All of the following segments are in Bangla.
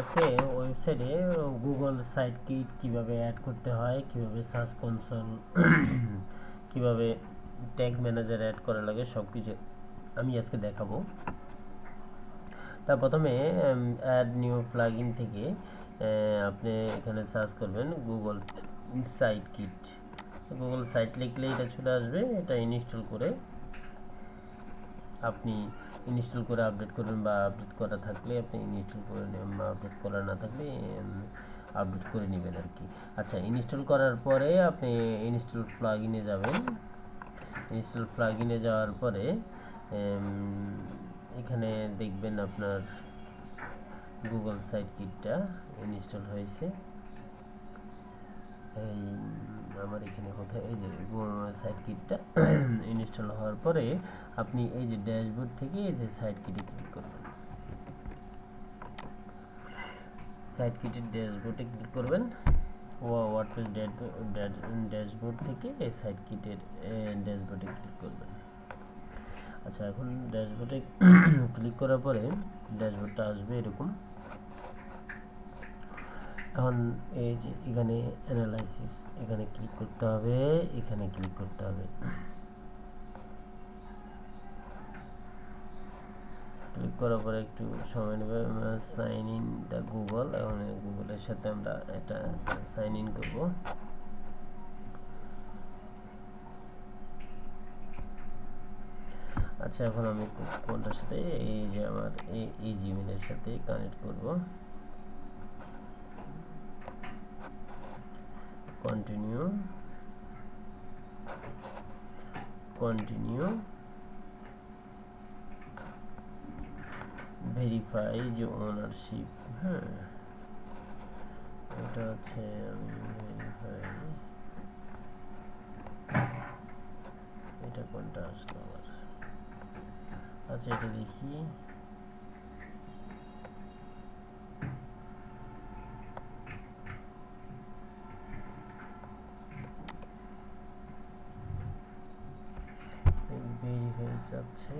আজকে ওয়েবসাইটে গুগল সাইট কিট কীভাবে অ্যাড করতে হয়, কীভাবে সার্চ কনসোল কীভাবে ট্যাগ ম্যানেজার অ্যাড করা লাগে সব কিছু আমি আজকে দেখাবো। তা প্রথমে অ্যাড নিউ প্লাগইন থেকে আপনি এখানে সার্চ করবেন Google site kit Google site লিখলে এটা চলে আসবে, এটা ইনস্টল করে আপনি ইনস্টল করে আপডেট করবেন বা আপডেট করা থাকলে আপনি ইনস্টল করে নেবেন আপডেট করা না থাকলে আপডেট করে নেবেন আর কি। আচ্ছা ইনস্টল করার পরে আপনি ইনস্টল প্লাগ ইনে যাবেন। ইনস্টল প্লাগ ইনে যাওয়ার পরে এখানে দেখবেন আপনার গুগল সাইট কিটটা ইনস্টল হয়েছে। এই আমার এখানে কোথায় এই যে সাইট কিটটা ইনস্টল হওয়ার পরে আপনি এই যে ড্যাশবোর্ড থেকে এই যে সাইট কিটে ক্লিক করবেন। সাইট কিটের ড্যাশবোর্ডে ক্লিক করবেন। ওয়ার্ডপ্রেস ড্যাশবোর্ড থেকে এই সাইট কিটের ড্যাশবোর্ডে ক্লিক করবেন। আচ্ছা এখন ড্যাশবোর্ডে ক্লিক করার পরে ড্যাশবোর্ডটা আসবে এরকম। এখন এই যে এখানে অ্যানালাইসিস এখানে ক্লিক করতে হবে, এখানে ক্লিক করতে হবে। ক্লিক করার পরে একটু সময় নেবে সাইন ইন দ্য গুগল এখন গুগলের সাথে আমরা এটা সাইন ইন করব। আচ্ছা এখন আমি কোনটার সাথে, এই যে আমার, এই জিমেলের সাথে কানেক্ট করব। কন্টিনিউ কন্টিনিউ ভেরিফাই যে ওনারশিপ হ্যাঁ। এটা হচ্ছে আমি ভেরিফাই এটা কোনটা আসলো আচ্ছা এটা দেখি ভেরিফাই যাচ্ছে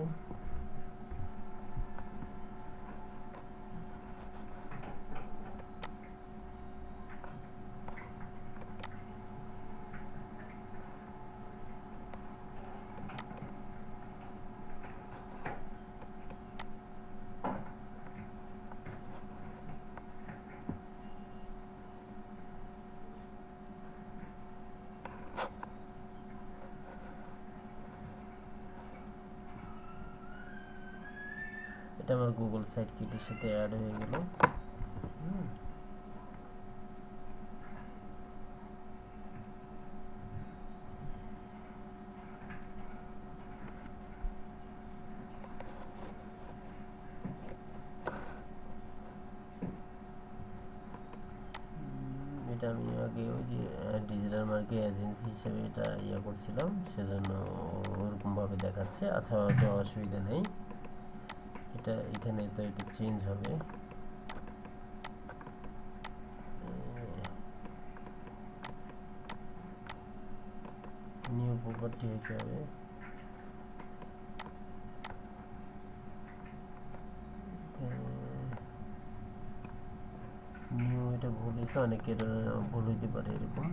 এটা আমার গুগল সাইট কিটের সাথে অ্যাড হয়ে গেল? এটা আমি আগে ওই যে ডিজিটাল মার্কেট এজেন্সি হিসেবে এটা ইয়ে করছিলাম, সেজন্য ওরকমভাবে দেখাচ্ছে। আচ্ছা ওটা অসুবিধা নেই। এটা এখানে তো এটা চেঞ্জ হবে। নিউ প্রপার্টি হতে হবে। নিউ এটা ভুল হয়েছে অনেকের ভুল হইতে পারে এরকম।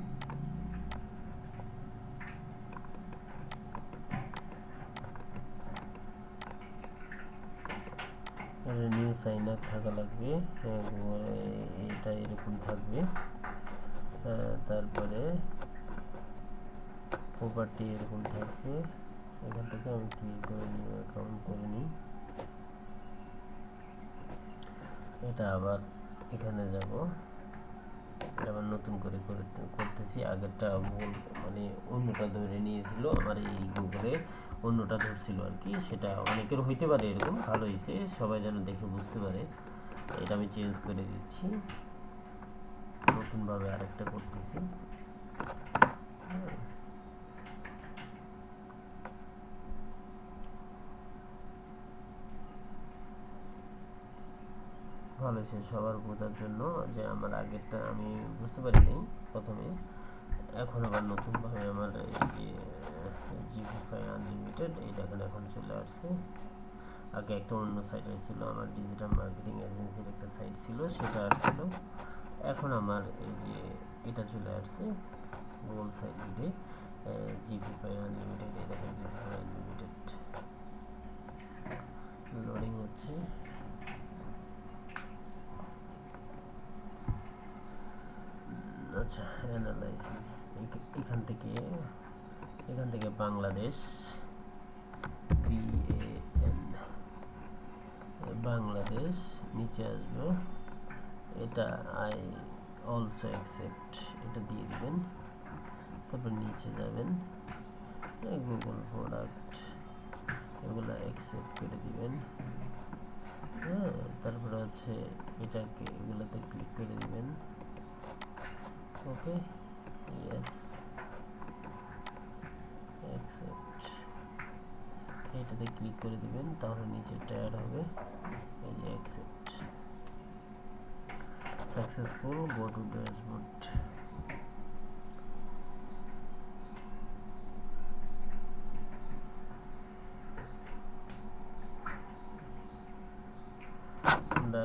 নিউ সাইন থাকা লাগবে। এটা এরকম থাকবে। তারপরে প্রপার্টি এরকম থাকবে। এখান থেকে আমি ক্লিক করে নিউ অ্যাকাউন্ট করে নিই। এটা আবার এখানে যাব। এটা আবার নতুন করে করতেছি। আগেরটা ভুল মানে অন্যটা ধরে নিয়েছিল। আমার এই গুগলে অন্যটা ধরছিল আর কি, সেটা অনেকের হইতে পারে এরকম, ভালো হয়েছে সবাই যেন দেখে বুঝতে পারে। এটা আমি চেঞ্জ করে দিচ্ছি। নতুনভাবে আরেকটা করতেছি। ভালো হয়েছে সবার বোঝার জন্য যে আমার আগেরটা আমি বুঝতে পারিনি প্রথমে। এখন আবার নতুনভাবে আমার এই যে জিপি ফাই আনলিমিটেড এইটা এখানে এখন চলে আসছে। আগে একটা অন্য সাইট ছিল, আমার ডিজিটাল মার্কেটিং এজেন্সির একটা সাইট ছিল, সেটা ছিল এখন আমার এই যে এটা চলে আসছে গুগল সাইট লিডে জিপি পাই আনলিমিটেড এই দেখেন জিপি পাই আনলিমিটেড লোডিং হচ্ছে। আচ্ছা অ্যানালাইসিস এখান থেকে এখান থেকে বাংলাদেশ বাংলাদেশ, নিচে আসবে। এটা আই অলসো অ্যাকসেপ্ট এটা দিয়ে দিবেন। তারপর নিচে যাবেন। গুগল প্রোডাক্ট এগুলো অ্যাকসেপ্ট করে দিবেন। হ্যাঁ তারপরে হচ্ছে এটাকে এগুলোতে ক্লিক করে দিবেন। ওকে ইয়েস এটাতে ক্লিক করে দিবেন, তাহলে নিচে অ্যাড হবে। এই যে accept successful go to dashboard আমরা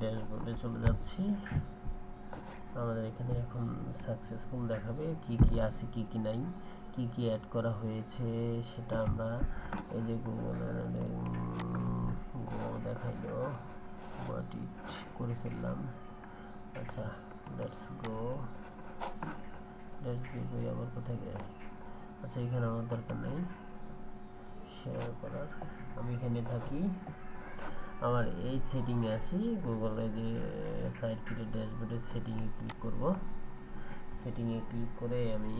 ড্যাশবোর্ডে চলে যাচ্ছি। আমাদের এখানে এখন সাকসেসফুল দেখাবে, কি কি আছে, কি কি নাই। কি কি অ্যাড করা হয়েছে সেটা আমরা এই যে গুগল দেখাইলো বাট ইট করে ফেললাম। আচ্ছা লেটস গো লেটস গো আবার কোথায় গেল আচ্ছা এখানে আমার দরকার নেই। শেয়ার করার। আমি এখানে থাকি। আমার এই সেটিংয়ে আসি গুগলে যে সাইট কিটে ড্যাশবোর্ডের সেটিংয়ে ক্লিক করব। সেটিংয়ে ক্লিক করে আমি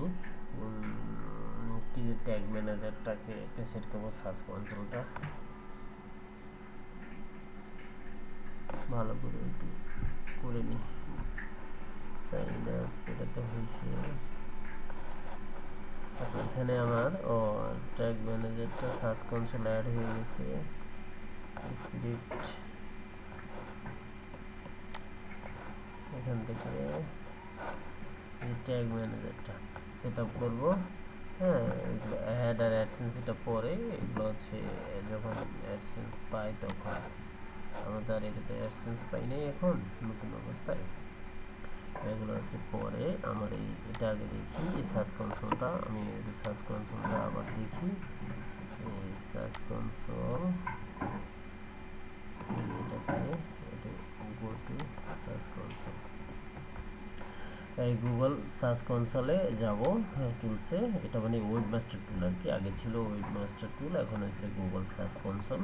ট্যাগ ম্যানেজারটাকে একটা সেট করব সার্চ কন্ট্রোলটা ভালো করে একটু করে নিই আচ্ছা এখানে আমার, ও ট্যাগ ম্যানেজারটা সার্চ কনসোল অ্যাড হয়ে গেছে। এখান থেকে এই ট্যাগ ম্যানেজারটা সেট আপ করব। হ্যাঁ এগুলো অ্যাড আর অ্যাডসেন্স এটা পরে, এগুলো হচ্ছে, যখন অ্যাডসেন্স পাই তখন। আমাদের আর এটাতে অ্যাডসেন্স পাই নাই এখন, নতুন অবস্থায়। এগুলো হচ্ছে পরে, আমার এই, এটা আগে দেখি, এই সার্চ কনসোলটা আমি সার্চ কনসোলটা আবার দেখি। এই সার্চ কনসোল এটাতে, এটা গো টু সার্চ কনসোল এই গুগল সার্চ কনসোলে যাব হ্যাঁ টুলসে এটা মানে ওয়েব মাস্টার টুল আর কি। আগে ছিল ওয়েব মাস্টার টুল এখন হচ্ছে গুগল সার্চ কনসোল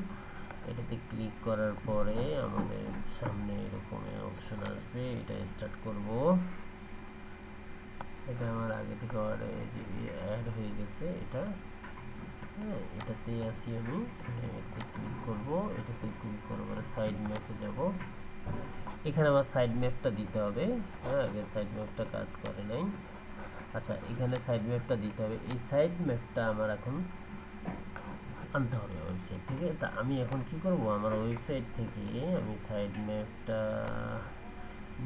এটাতে ক্লিক করার পরে আমাদের সামনে এরকম অপশন আসবে, এটা স্টার্ট করব। এটা আমার আগে থেকে অ্যাড হয়ে গেছে, এটা। হ্যাঁ এটাতে আসি আমি। এটাতে ক্লিক করব। এটাতে ক্লিক করার পরে সাইড ম্যাপে যাব। এখানে আমার সাইড ম্যাপটা দিতে হবে। হ্যাঁ আগে সাইড ম্যাপটা কাজ করে নাই। আচ্ছা এখানে সাইড ম্যাপটা দিতে হবে। এই সাইড ম্যাপটা আমার এখন আনতে হবে ওয়েবসাইট থেকে। তা আমি এখন কি করব? আমার ওয়েবসাইট থেকে আমি সাইড ম্যাপটা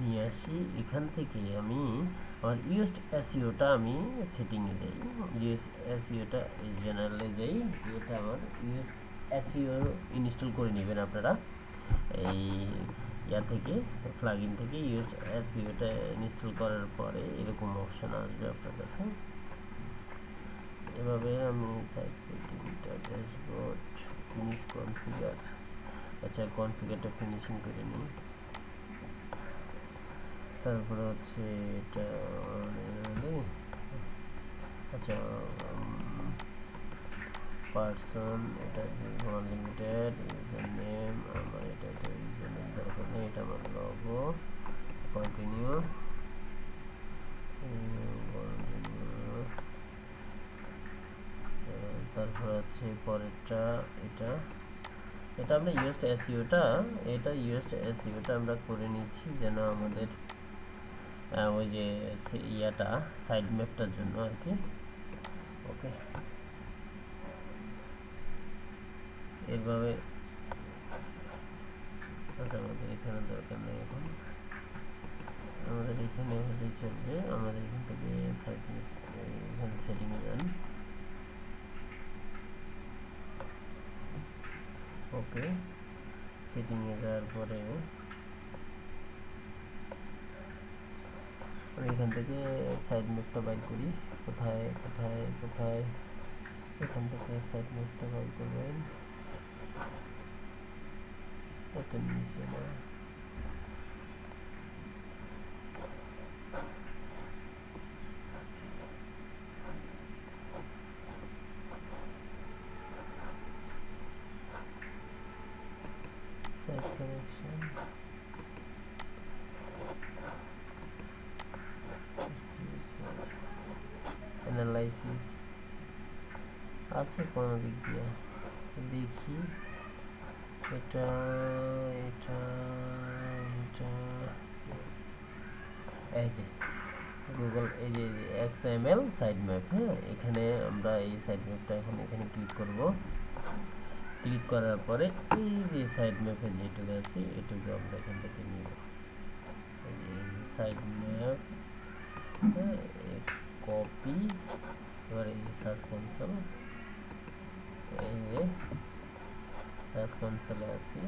নিয়ে আসি। এখান থেকে আমি আমার ইউএস এসইওটা আমি সেটিংয়ে যাই। ইউএস এসইওটা জেনারেলে যাই। এটা আমার ইউএস এসইও ইনস্টল করে নেবেন আপনারা। এই ইয়া থেকে প্লাগ ইন থেকে ইউএস এসইওটা ইনস্টল করার পরে এরকম অপশন আসবে আপনার কাছে। এভাবে আমি সাইট সেটিংটা ড্যাশবোর্ড ফিনিশ কনফিগার আচ্ছা কনফিগারটা ফিনিশিং করে নিই। তারপরে হচ্ছে এটা আচ্ছা পার্সন, এটা যে আনলিমিটেড ইউজার নেম, আমার এটা তো ইউজার নেম দরকার নেই, এটা আমার লগো কন্টিনিউ তারপর হচ্ছে পরেরটা, এটা এটা আমরা ইউএস এসইওটা এটা ইউএস এসইওটা আমরা করে নিচ্ছি যেন আমাদের ওই যে ইয়াটা সাইড ম্যাপটার জন্য আর কি ওকে এভাবে আচ্ছা আমাদের এখানে দরকার নেই এখন। আমাদের এখানে হলেই চলবে। আমাদের এখান থেকে সাইড এখানে সেটিংয়ে যান। ওকে সেটিংয়ে যাওয়ার পরে আমি এখান থেকে সাইড ম্যাপটা বাইর করি। কোথায় কোথায় কোথায়? এখান থেকে সাইড ম্যাপটা বাইর করবেন। এত নিচে না site connection analysis আছে কোনো দিক দিয়ে দেখি এটা এটা এটা এই যে গুগল এই যে এক্সএমএল সাইড ম্যাপ হ্যাঁ? এখানে আমরা এই সাইড ম্যাপটা এখন এখানে ক্লিক করব। ক্লিক করার পরে এই যে সাইড ম্যাপে যেটুকু আছে, এটুকু আমরা এখান থেকে নিব। সাইড ম্যাপ কপি এবার এই সার্চ কনসোল এই যে সার্চ কনসোলে আছি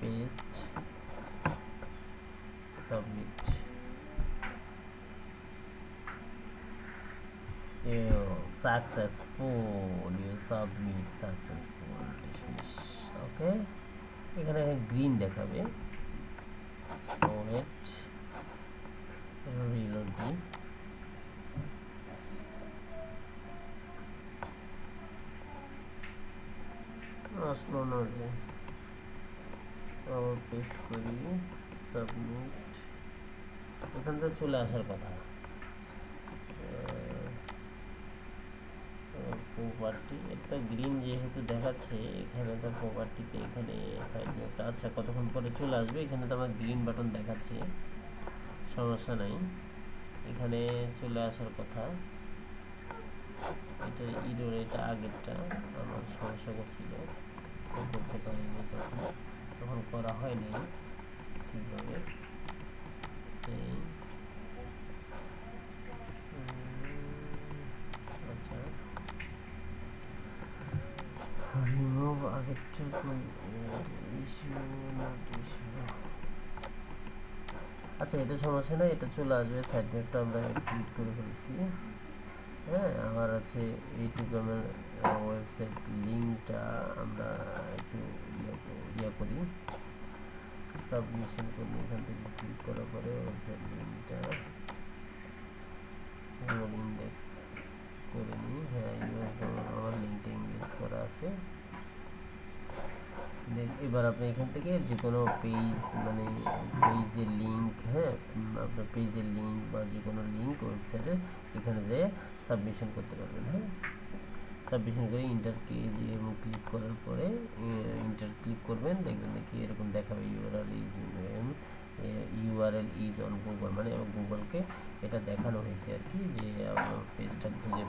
paste submit you successful you submit successful dismiss okay এখানে গ্রিন দেখাবে ওয়েট রিলোড দিই আসলো না যে। আবার পেস্ট করি সাবমিট এখান থেকে চলে আসার কথা। প্রপার্টি একটা গ্রিন যেহেতু দেখাচ্ছে, এখানে তো প্রপার্টিতে এখানে সাইড আচ্ছা কতক্ষণ পরে চলে আসবে, এখানে তো আমার গ্রিন বাটন দেখাচ্ছে। সমস্যা নাই। এখানে চলে আসার কথা। এটা ইরোর এটা আগেরটা। আমার সমস্যা করছিল। করতে পারিনি তখন করা হয় এই আচ্ছা। ইস্যু আচ্ছা এটা সমস্যা নেই, এটা চলে আসবে সাইড ম্যাপটা আমরা ক্লিক করে ফেলছি। হ্যাঁ আমার আছে আমার ওয়েবসাইট লিঙ্কটা আমরা একটু ইয়ে করি সাবমিশন করি। এখান থেকে ক্লিক করার পরে ওয়েবসাইট লিঙ্কটা ইন্ডেক্স করে নিই। হ্যাঁ আমার লিঙ্কটা ইংলিশ করা আছে। এবার আপনি এখান থেকে যে কোনো পেজ মানে পেজের লিঙ্ক হ্যাঁ আপনার পেজের লিঙ্ক বা যে কোনো লিঙ্ক ওয়েবসাইটে এখানে যেয়ে সাবমিশন করতে পারবেন হ্যাঁ? সাবমিশন করে ইন্টার এবং ক্লিক করার পরে ইন্টার ক্লিক করবেন, দেখবেন দেখি এরকম দেখাবে URL is URL is on Google মানে গুগলকে এটা দেখানো হয়েছে আর কি, যে পেজটা খুঁজে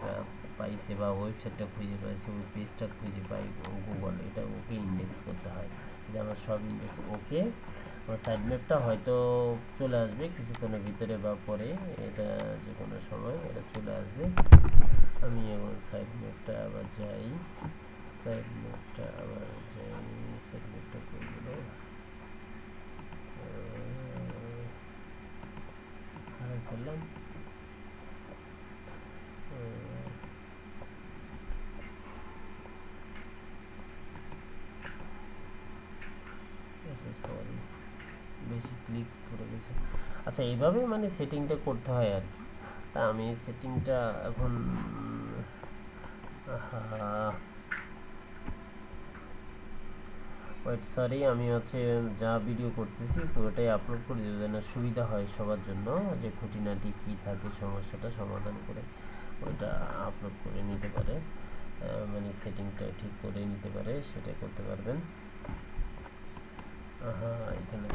পাইছে বা ওয়েবসাইটটা খুঁজে পাইছে, ওই পেজটা খুঁজে পাই গুগল এটা ওকে ইন্ডেক্স করতে হয়। যে আমার সব ইন্ডেক্স ওকে আমার সাইড ম্যাপটা হয়তো চলে আসবে কিছুক্ষণের ভিতরে বা পরে, এটা যে কোনো সময় এটা চলে আসবে। আমি এখন সাইড ম্যাপটা আবার যাই সাইড ম্যাপটা আবার যাই সাইড ম্যাপটা করব হ্যাঁ হারাই করলাম সরি বেশি ক্লিক করে গেছে আচ্ছা এইভাবে মানে সেটিংটা করতে হয় আর কি। তা আমি সেটিংটা এখন ওয়েট সরি আমি হচ্ছে যা ভিডিও করতেছি পুরোটাই আপলোড করে দেবো যেন সুবিধা হয় সবার জন্য, যে খুঁটিনাটি কী থাকে, সমস্যাটা সমাধান করে ওইটা আপলোড করে নিতে পারে। মানে সেটিংটা ঠিক করে নিতে পারে সেটা করতে পারবেন। হ্যাঁ এখানে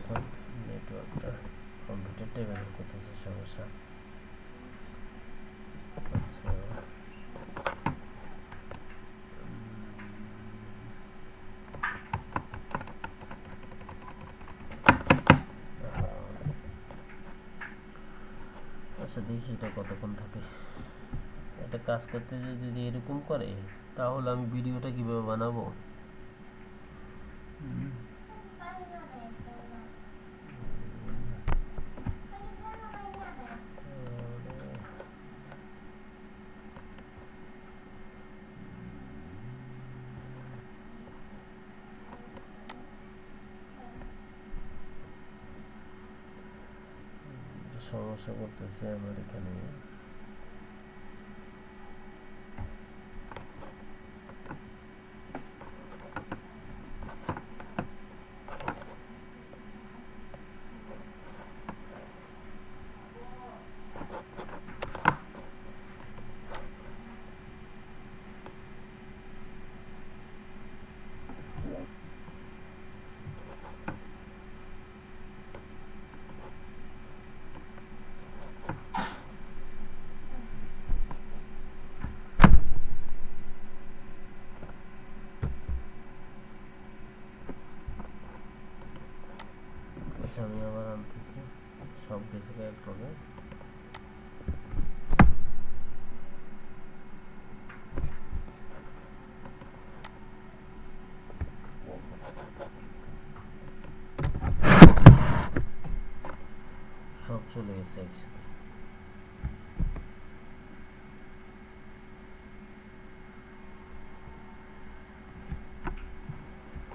এখন। নেটওয়ার্কটা কম্পিউটারটাই ব্যবহার করতেছে, সমস্যা। আচ্ছা। আচ্ছা দেখি এটা কতক্ষণ থাকে। এটা কাজ করতে যদি এরকম করে, তাহলে আমি ভিডিওটা কীভাবে বানাবো? সমস্যা করতেছে আমার এখানে আচ্ছা আমি আবার আনতেছি হবে সব চলে গেছে একসাথে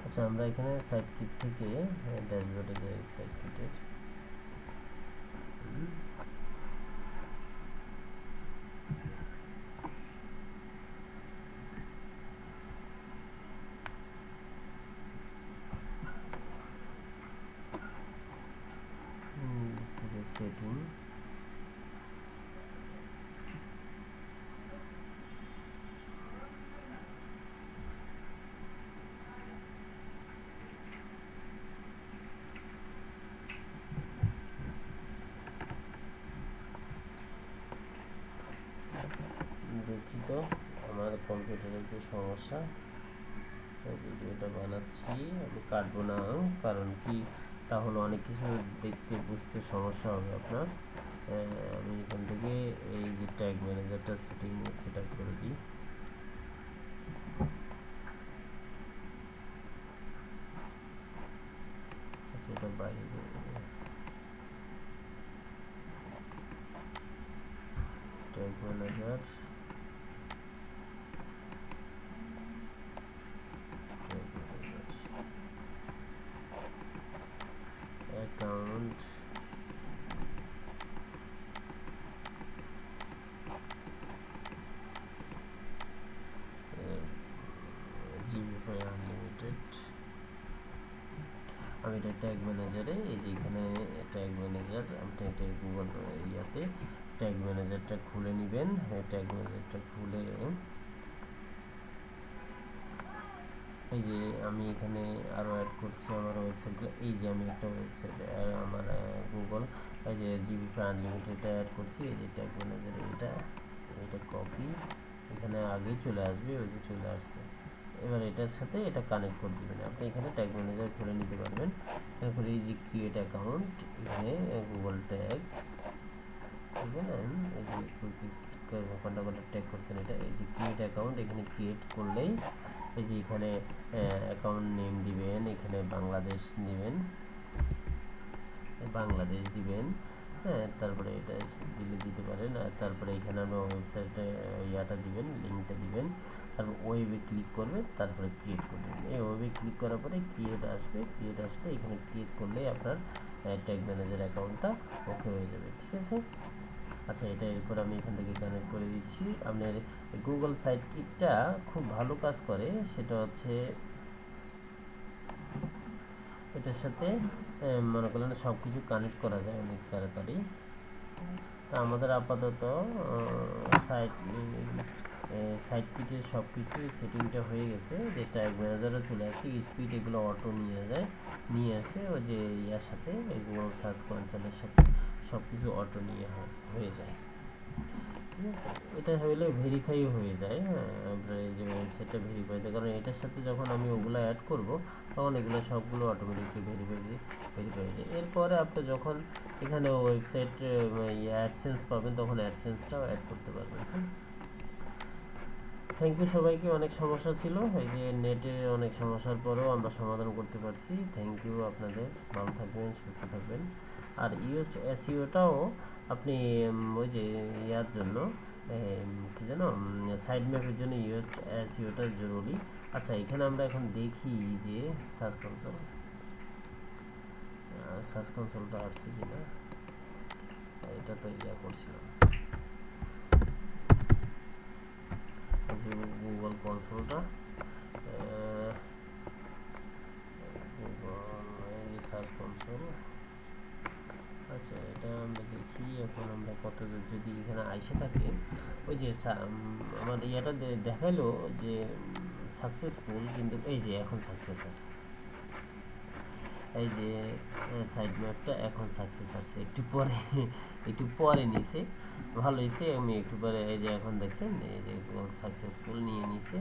আচ্ছা আমরা এখানে সাইড কিট থেকে ড্যাশবোর্ডে যাই সাইড কিটের সেটিং দুঃখিত আমার কম্পিউটারের যে সমস্যা? তো ভিডিওটা বানাচ্ছি, আমি কাটবো না, কারণ কি? তাহলে অনেক কিছু দেখতে, বুঝতে সমস্যা হবে আপনার। আমি এখান থেকে এই যে ট্যাগ ম্যানেজারটা সেটিং সেট আপ করে দিই। আচ্ছা বাইরে ট্যাগ ম্যানেজার আনলিমিটেড আমি এটা ট্যাগ ম্যানেজারে এই যে এখানে ট্যাগ ম্যানেজার আপনি এটা গুগল ইয়াতে ট্যাগ ম্যানেজারটা খুলে নেবেন। ট্যাগ ম্যানেজারটা খুলে এই যে আমি এখানে আরও অ্যাড করছি আমার ওয়েবসাইটগুলো এই যে আমি একটা ওয়েবসাইট আমার গুগল এই যে জিবি আনলিমিটেডটা অ্যাড করছি। এই যে ট্যাগ ম্যানেজারে এটা এটা কপি এখানে আগেই চলে আসবে, ওই যে চলে আসছে। এবার এটার সাথে এটা কানেক্ট করে দেবেন। আপনি এখানে ট্যাগ ম্যানেজার খুলে নিতে পারবেন। এরপরে এই যে ক্রিয়েট অ্যাকাউন্ট এখানে গুগল ট্যাগ এই যে কোনটা কোনটা ট্যাগ করছেন এটা। এই যে ক্রিয়েট অ্যাকাউন্ট এখানে ক্রিয়েট করলেই এই যে এখানে অ্যাকাউন্ট নেম দিবেন, এখানে বাংলাদেশ দিবেন। বাংলাদেশ দিবেন। হ্যাঁ তারপরে এটা দিলে দিতে পারেন। আর তারপরে এখানে আপনি ওয়েবসাইটে ইয়াটা দিবেন লিঙ্কটা দিবেন। তারপর ওয়েবে ক্লিক করবে, তারপরে ক্রিয়েট করবেন এই ওয়েবে ক্লিক করার পরে ক্রিয়েট আসবে ক্রিয়েট আসলে এখানে ক্রিয়েট করলেই আপনার ট্যাগ ম্যানেজার অ্যাকাউন্টটা ওকে হয়ে যাবে, ঠিক আছে? আচ্ছা এটা এরপর আমি এখান থেকে কানেক্ট করে দিচ্ছি। আপনার গুগল সাইট কিটটা খুব ভালো কাজ করে, সেটা হচ্ছে এটার সাথে মনে করলেন সব কিছু কানেক্ট করা যায় অনেক তাড়াতাড়ি। আমাদের আপাতত সাইট সাইট কিটের সব কিছু সেটিংটা হয়ে গেছে। যে ট্যাগ ম্যানেজারও চলে আসে স্পিড এগুলো অটো নিয়ে যায়। নিয়ে আসে ওই যে ইয়ার সাথে গুগল সার্চ কনসোলের সাথে সব কিছু অটো নিয়ে হয়ে যায়। এটা হলে ভেরিফাই হয়ে যায় হ্যাঁ। যে ওয়েবসাইটটা ভেরিফাই যায় কারণ এটার সাথে যখন আমি ওগুলো অ্যাড করব, তখন এগুলো সবগুলো অটোমেটিকলি ভেরিফাই ভেরিফাই হয়ে যায়। এরপরে আপনি যখন এখানে ওয়েবসাইট অ্যাডসেন্স পাবেন, তখন অ্যাডসেন্সটাও অ্যাড করতে পারবেন হ্যাঁ। থ্যাংক ইউ সবাইকে, অনেক সমস্যা ছিল। এই যে নেটে অনেক সমস্যার পরেও আমরা সমাধান করতে পারছি। থ্যাংক ইউ আপনাদের। ভালো থাকবেন, সুস্থ থাকবেন। আর ইউএস এসইওটাও আপনি ওই যে ইয়ার জন্য কি জানো সাইড ম্যাপের জন্য ইউএস এসইওটা জরুরি। আচ্ছা এখানে আমরা এখন দেখি যে সার্চ কনসোল সার্চ কনসোলটা আসছে কিনা। এটা তো ইয়া করছিলাম এই যে গুগল কনসোলটা সার্চ কনসোল আচ্ছা এটা আমরা দেখি এখন আমরা কত যদি এখানে আইসে থাকে। ওই যে আমাদের ইয়েটা দেখাল যে সাকসেসফুল কিন্তু এই যে এখন সাকসেস আছে। এই যে সাইড ম্যাপটা এখন সাকসেস আসছে একটু পরে একটু পরে নিছে ভালো হয়েছে, আমি একটু পরে এই যে এখন দেখছেন, এই যে সাকসেসফুল নিয়ে নিছে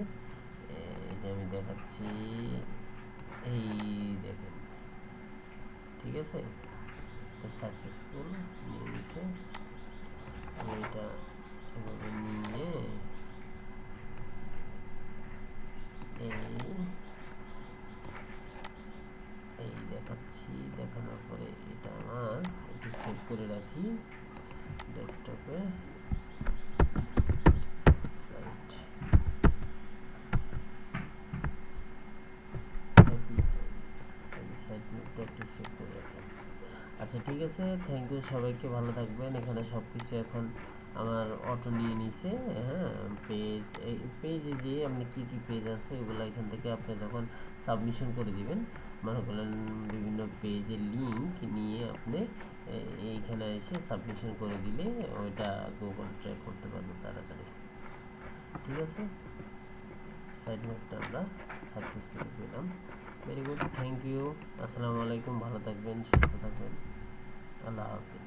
এই যে আমি দেখাচ্ছি, এই দেখেন। ঠিক আছে? সাকসেসফুল নিয়ে নিছে এটা নিয়ে, এই দেখাচ্ছি, দেখানোর পরে এটা আমার, একটু সেভ করে রাখি ডেস্কটপে আচ্ছা ঠিক আছে থ্যাংক ইউ সবাইকে, ভালো থাকবেন। এখানে সব কিছু এখন আমার অটো নিয়ে নিছে হ্যাঁ পেজ এই পেজে যে আপনি কি কি পেজ আছে, ওগুলো এখান থেকে আপনি যখন সাবমিশন করে দিবেন মনে করেন বিভিন্ন পেজের লিঙ্ক নিয়ে আপনি এইখানে এসে সাবমিশন করে দিলে ওইটা গুগল ট্র্যাক করতে পারবেন তাড়াতাড়ি। ঠিক আছে? সাইড নোটটা আমরা সাকসেসফুলি পেলাম ভেরি গুড থ্যাংক ইউ আসসালামু আলাইকুম, ভালো থাকবেন, সুস্থ থাকবেন। আল্লাহ হাফিজ।